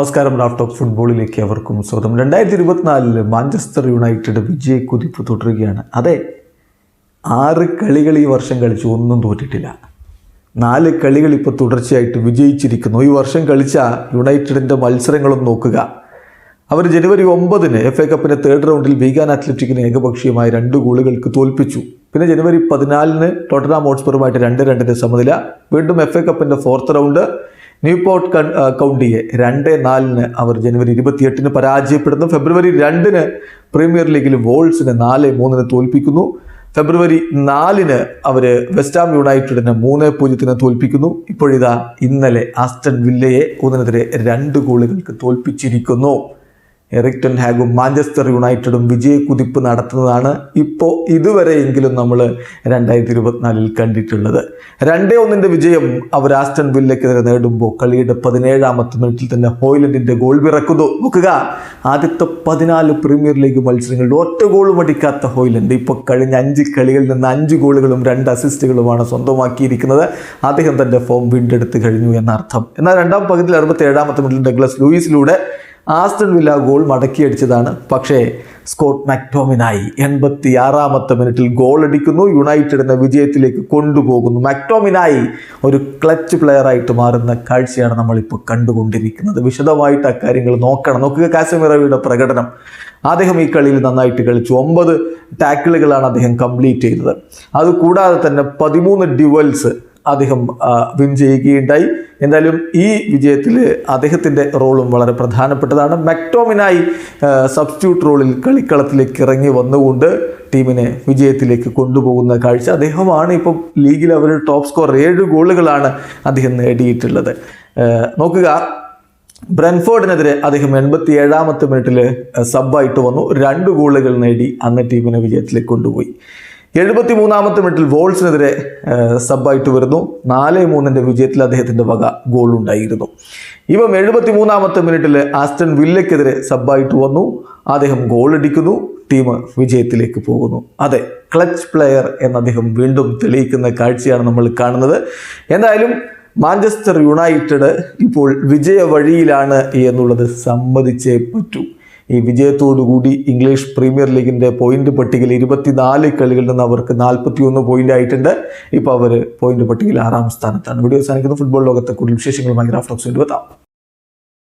നമസ്കാരം ലാപ്ടോപ്പ് ഫുട്ബോളിലേക്ക് അവർക്കും സ്വാഗതം. രണ്ടായിരത്തി ഇരുപത്തിനാലിൽ മാഞ്ചസ്റ്റർ യുണൈറ്റഡ് വിജയ കുതിപ്പ് തുടരുകയാണ്. അതെ ആറ് കളികൾ ഈ വർഷം കളിച്ചു ഒന്നും തോറ്റിട്ടില്ല. നാല് കളികൾ ഇപ്പോൾ തുടർച്ചയായിട്ട് വിജയിച്ചിരിക്കുന്നു. ഈ വർഷം കളിച്ച യുണൈറ്റഡിന്റെ മത്സരങ്ങളും നോക്കുക. അവർ ജനുവരി ഒമ്പതിന് എഫ് എ കപ്പിന്റെ തേർഡ് റൗണ്ടിൽ വീഗാൻ അത്ലറ്റിക്കിനെ ഏകപക്ഷീയമായ രണ്ട് ഗോളുകൾക്ക് തോൽപ്പിച്ചു. പിന്നെ ജനുവരി പതിനാലിന് ടോട്ടനാം ഹോട്ട്സ്പറുമായിട്ട് രണ്ട് രണ്ടിന്റെ സമനില. വീണ്ടും എഫ് എ കപ്പിന്റെ ഫോർത്ത് റൗണ്ട് ന്യൂപോർട്ട് കൗണ്ടിയെ രണ്ട് നാലിന് അവർ ജനുവരി ഇരുപത്തിയെട്ടിന് പരാജയപ്പെടുന്നു. ഫെബ്രുവരി രണ്ടിന് പ്രീമിയർ ലീഗിൽ വോൾസിനെ നാല് മൂന്നിന് തോൽപ്പിക്കുന്നു. ഫെബ്രുവരി നാലിന് അവർ വെസ്റ്റാം യുണൈറ്റഡിനെ മൂന്ന് പൂജ്യത്തിന് തോൽപ്പിക്കുന്നു. ഇപ്പോഴിതാ ഇന്നലെ ആസ്റ്റൺ വില്ലയെ ഒന്നിനെതിരെ രണ്ട് ഗോളുകൾക്ക് തോൽപ്പിച്ചിരിക്കുന്നു. എറിക്ടൺ ഹാഗും മാഞ്ചസ്റ്റർ യുണൈറ്റഡും വിജയക്കുതിപ്പ് നടത്തുന്നതാണ് ഇപ്പോൾ ഇതുവരെയെങ്കിലും നമ്മൾ രണ്ടായിരത്തി ഇരുപത്തിനാലിൽ കണ്ടിട്ടുള്ളത്. രണ്ടേ ഒന്നിന്റെ വിജയം അവർ ആസ്റ്റൺ വില്ലയ്ക്കെതിരെ നേടുമ്പോൾ കളിയുടെ പതിനേഴാമത്തെ മിനിറ്റിൽ തന്നെ ഹോയ്ലൻഡിന്റെ ഗോൾ വിറക്കുന്നു. നോക്കുക. ആദ്യത്തെ പതിനാല് പ്രീമിയർ ലീഗ് മത്സരങ്ങളിൽ ഒറ്റ ഗോളും അടിക്കാത്ത ഹോയ്ലൻഡ് ഇപ്പോൾ കഴിഞ്ഞ അഞ്ച് കളികളിൽ നിന്ന് അഞ്ച് ഗോളുകളും രണ്ട് അസിസ്റ്റുകളുമാണ് സ്വന്തമാക്കിയിരിക്കുന്നത്. അദ്ദേഹം തന്റെ ഫോം വീണ്ടെടുത്ത് കഴിഞ്ഞു എന്നർത്ഥം. എന്നാൽ രണ്ടാം പകുതിയിൽ അറുപത്തി ഏഴാമത്തെ മിനിറ്റിൽ ഡഗ്ലസ് ലൂയിസിലൂടെ ആസ്റ്റൺ വില്ല ഗോൾ മടക്കിയടിച്ചതാണ്. പക്ഷേ സ്കോട്ട് മാക്ടോമിനായി എൺപത്തി ആറാമത്തെ മിനിറ്റിൽ ഗോൾ അടിക്കുന്നു. യുണൈറ്റഡിനെ വിജയത്തിലേക്ക് കൊണ്ടുപോകുന്നു. മാക്ടോമിനായി ഒരു ക്ലച്ച് പ്ലെയറായിട്ട് മാറുന്ന കാഴ്ചയാണ് നമ്മളിപ്പോൾ കണ്ടുകൊണ്ടിരിക്കുന്നത്. വിശദമായിട്ട് അക്കാര്യങ്ങൾ നോക്കണം. നോക്കുക കാസമിറവിയുടെ പ്രകടനം. അദ്ദേഹം ഈ കളിയിൽ നന്നായിട്ട് കളിച്ചു. ഒമ്പത് ടാക്കിളുകളാണ് അദ്ദേഹം കംപ്ലീറ്റ് ചെയ്തത്. അതുകൂടാതെ തന്നെ പതിമൂന്ന് ഡ്യുവൽസ് അദ്ദേഹം വിൻ ചെയ്യുകയുണ്ടായി. എന്തായാലും ഈ വിജയത്തിൽ അദ്ദേഹത്തിന്റെ റോളും വളരെ പ്രധാനപ്പെട്ടതാണ്. മെക്ടോമിനായി സബ്സ്റ്റിറ്റ്യൂട്ട് റോളിൽ കളിക്കളത്തിലേക്ക് ഇറങ്ങി വന്നുകൊണ്ട് ടീമിനെ വിജയത്തിലേക്ക് കൊണ്ടുപോകുന്ന കാഴ്ച അദ്ദേഹമാണ്. ഇപ്പം ലീഗിൽ അവരുടെ ടോപ്പ് സ്കോർ ഏഴ് ഗോളുകളാണ് അദ്ദേഹം നേടിയിട്ടുള്ളത്. നോക്കുക. ബ്രൻഫോർഡിനെതിരെ അദ്ദേഹം എൺപത്തി ഏഴാമത്തെ മിനിറ്റിൽ സബ്ബായിട്ട് വന്നു. രണ്ട് ഗോളുകൾ നേടി അന്ന് ടീമിനെ വിജയത്തിലേക്ക് കൊണ്ടുപോയി. എഴുപത്തി മൂന്നാമത്തെ മിനിറ്റിൽ വോൾസിനെതിരെ സബ്ബായിട്ട് വരുന്നു. നാല് മൂന്നിന്റെ വിജയത്തിൽ അദ്ദേഹത്തിന്റെ വക ഗോൾ ഉണ്ടായിരുന്നു ഇവം എഴുപത്തി മൂന്നാമത്തെ മിനിറ്റിൽ ആസ്റ്റൺ വില്ലയ്ക്കെതിരെ സബ്ബായിട്ട് വന്നു. അദ്ദേഹം ഗോൾ അടിക്കുന്നു ടീം വിജയത്തിലേക്ക് പോകുന്നു. അതെ ക്ലച്ച് പ്ലെയർ എന്ന് അദ്ദേഹം വീണ്ടും തെളിയിക്കുന്ന കാഴ്ചയാണ് നമ്മൾ കാണുന്നത്. എന്തായാലും മാഞ്ചസ്റ്റർ യുണൈറ്റഡ് ഇപ്പോൾ വിജയ വഴിയിലാണ് എന്നുള്ളത് സമ്മതിച്ചേ പറ്റൂ. ഈ വിജയത്തോടുകൂടി ഇംഗ്ലീഷ് പ്രീമിയർ ലീഗിന്റെ പോയിന്റ് പട്ടികയിൽ ഇരുപത്തിനാല് കളികളിൽ നിന്ന് അവർക്ക് നാൽപ്പത്തി ഒന്ന് പോയിന്റ് ആയിട്ടുണ്ട്. ഇപ്പോൾ അവർ പോയിന്റ് പട്ടികയിൽ ആറാം സ്ഥാനത്താണ്. വീഡിയോ അവസാനിക്കുന്ന. ഫുട്ബോൾ ലോകത്തെ കൂടുതൽ വിശേഷങ്ങളുമായി ഗ്രാഫ്റ്റോക്സ് എത്താം.